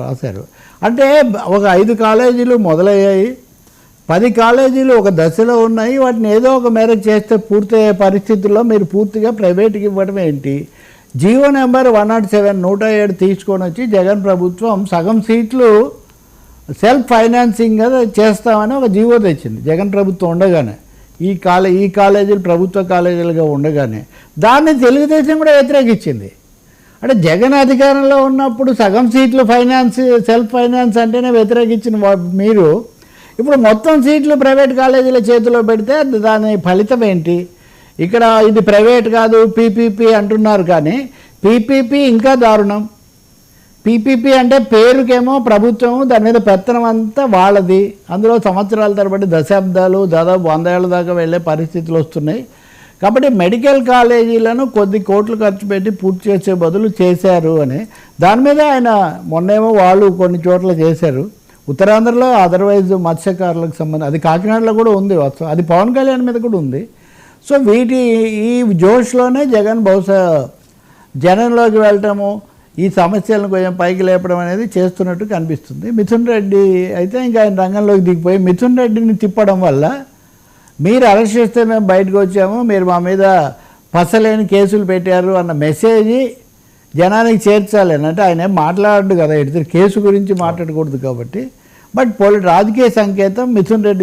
రాశారు. అంటే ఒక ఐదు కాలేజీలు మొదలయ్యాయి. పది కాలేజీలు ఒక దశలో ఉన్నాయి. వాటిని ఏదో ఒక మేర చేస్తే పూర్తయ్యే పరిస్థితుల్లో మీరు పూర్తిగా ప్రైవేట్కి ఇవ్వడం ఏంటి? GO number one nought seven నూట ఏడు తీసుకొని వచ్చి జగన్ ప్రభుత్వం సగం సీట్లు సెల్ఫ్ ఫైనాన్సింగ్ చేస్తామని ఒక జీవో తెచ్చింది. జగన్ ప్రభుత్వం ఉండగానే. ఈ కాలే ఈ కాలేజీలు ప్రభుత్వ కాలేజీలుగా ఉండగానే. దాన్ని తెలుగుదేశం కూడా వ్యతిరేకించింది. అంటే జగన్ అధికారంలో ఉన్నప్పుడు సగం సీట్లు ఫైనాన్స్ సెల్ఫ్ ఫైనాన్స్ అంటేనే వ్యతిరేకించిన మీరు. ఇప్పుడు మొత్తం సీట్లు ప్రైవేట్ కాలేజీల చేతిలో పెడితే దాని ఫలితం ఏంటి? ఇక్కడ ఇది ప్రైవేట్ కాదు పీపీపీ అంటున్నారు కానీ పీపీపీ ఇంకా దారుణం. పీపీపీ అంటే పేరుకేమో ప్రభుత్వం దాని మీద పెత్తనం అంతా వాళ్ళది. అందులో సంవత్సరాల తరబడి దశాబ్దాలు దాదాపు వంద ఏళ్ళ దాకా వెళ్ళే పరిస్థితులు వస్తున్నాయి. కాబట్టి మెడికల్ కాలేజీలను కొద్ది కోట్లు ఖర్చు పెట్టి పూర్తి చేసే బదులు చేశారు అని. దాని మీద ఆయన మొన్నేమో వాళ్ళు కొన్ని చోట్ల చేశారు. ఉత్తరాంధ్రలో అదర్వైజ్ మత్స్యకారులకు సంబంధం అది కాకినాడలో కూడా ఉంది. అది పవన్ కళ్యాణ్ మీద కూడా ఉంది. సో వీటి ఈ జోష్లోనే జగన్ బహుశా జనంలోకి వెళ్ళటము ఈ సమస్యలను కొంచెం పైకి లేపడం అనేది చేస్తున్నట్టు కనిపిస్తుంది. మిథున్ రెడ్డి అయితే ఇంకా ఆయన రంగంలోకి దిగిపోయి మిథున్ రెడ్డిని తిప్పడం వల్ల మీరు అరెస్ట్ చేస్తే మేము బయటకు వచ్చాము మీరు మా మీద పసలేని కేసులు పెట్టారు అన్న మెసేజ్ జనానికి చేర్చాలి అని. అంటే ఆయన ఏం మాట్లాడు కదా ఇద్దరు కేసు గురించి మాట్లాడకూడదు కాబట్టి. బట్ పోలి రాజకీయ సంకేతం మిథున్ రెడ్డి